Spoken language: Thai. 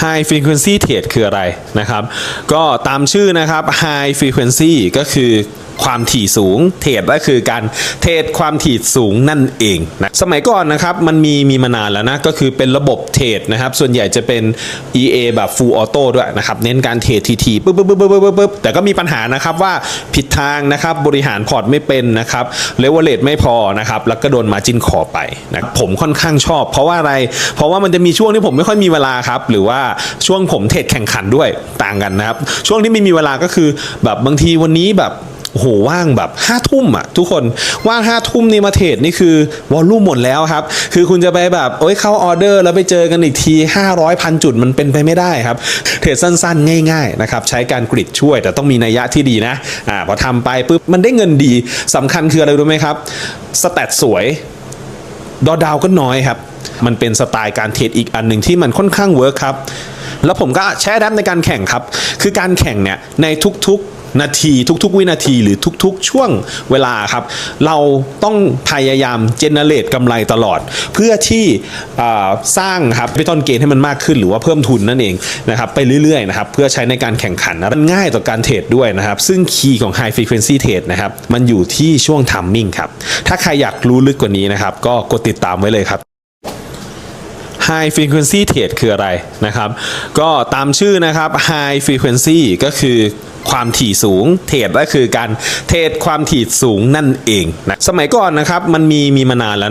High Frequency Trade คืออะไรนะครับ ก็ตามชื่อนะครับ High Frequency ก็คือความถี่สูง เทรดก็คือการเทรดความถี่สูงนั่นเองนะสมัยก่อนนะครับมันมีมีมานานแล้วนะก็คือเป็นระบบเทรดนะครับ ส่วนใหญ่จะเป็น EA แบบ Full Auto ด้วยนะครับเน้นการเทรดทีๆปึ๊บปึ๊บปึ๊บปึ๊บปึ๊บปึ๊บแต่ก็มีปัญหานะครับว่าผิดทางนะครับบริหารพอร์ตไม่เป็นนะครับเลเวลเลตไม่พอนะครับแล้วก็โดนมาจินคอไปนะผมค่อนข้างชอบ เพราะว่าอะไร เพราะว่ามันจะมีช่วงที่ผมไม่ค่อยมีเวลาครับหรือว่าช่วงผมเทรดแข่งขันด้วยต่างกันนะครับ ช่วงที่ไม่มีเวลาก็คือแบบบางทีวันนี้แบบโอ้โหว่างแบบห้าทุ่มอะทุกคนว่างห้าทุ่มนี่มาเทรดนี่คือวอลลุ่มหมดแล้วครับ คือคุณจะไปแบบโอ้ยเข้าออเดอร์แล้วไปเจอกันอีกที 500พันจุดมันเป็นไปไม่ได้ครับ เทรดสั้นๆ ง่ายๆนะครับใช้การกริดช่วย แต่ต้องมีนัยยะที่ดีนะอ่าพอทำไปปุ๊บมันได้เงินดีสำคัญคืออะไรรู้ไหมครับสแตทสวย ดอดาวก็น้อยครับ มันเป็นสไตล์การเทรดอีกอันหนึ่งที่มันค่อนข้างเวิร์คครับ แล้วผมก็ใช้แอปในการแข่งครับ คือการแข่งเนี่ยในทุกๆนาทีทุกๆ วินาทีหรือทุกๆ ช่วงเวลาครับ เราต้องพยายามเจเนเรตกำไรตลอด เพื่อที่สร้างครับพิตอนเกนให้มันมากขึ้นหรือว่าเพิ่มทุนนั่นเองนะครับไปเรื่อยๆนะครับเพื่อใช้ในการแข่งขันนะมันง่ายต่อการเทรดด้วยนะครับ ซึ่งคีย์ของ High Frequency Trade นะครับมันอยู่ที่ช่วง Timing ครับถ้าใครอยากรู้ลึกกว่านี้นะครับก็กดติดตามไว้เลยครับ High Frequency Trade คืออะไรนะครับ ก็ตามชื่อนะครับ High Frequency ก็คือความถี่สูง เทรดก็คือการเทรดความถี่สูงนั่นเองนะสมัยก่อนนะครับมันมีมีมานานแล้วนะ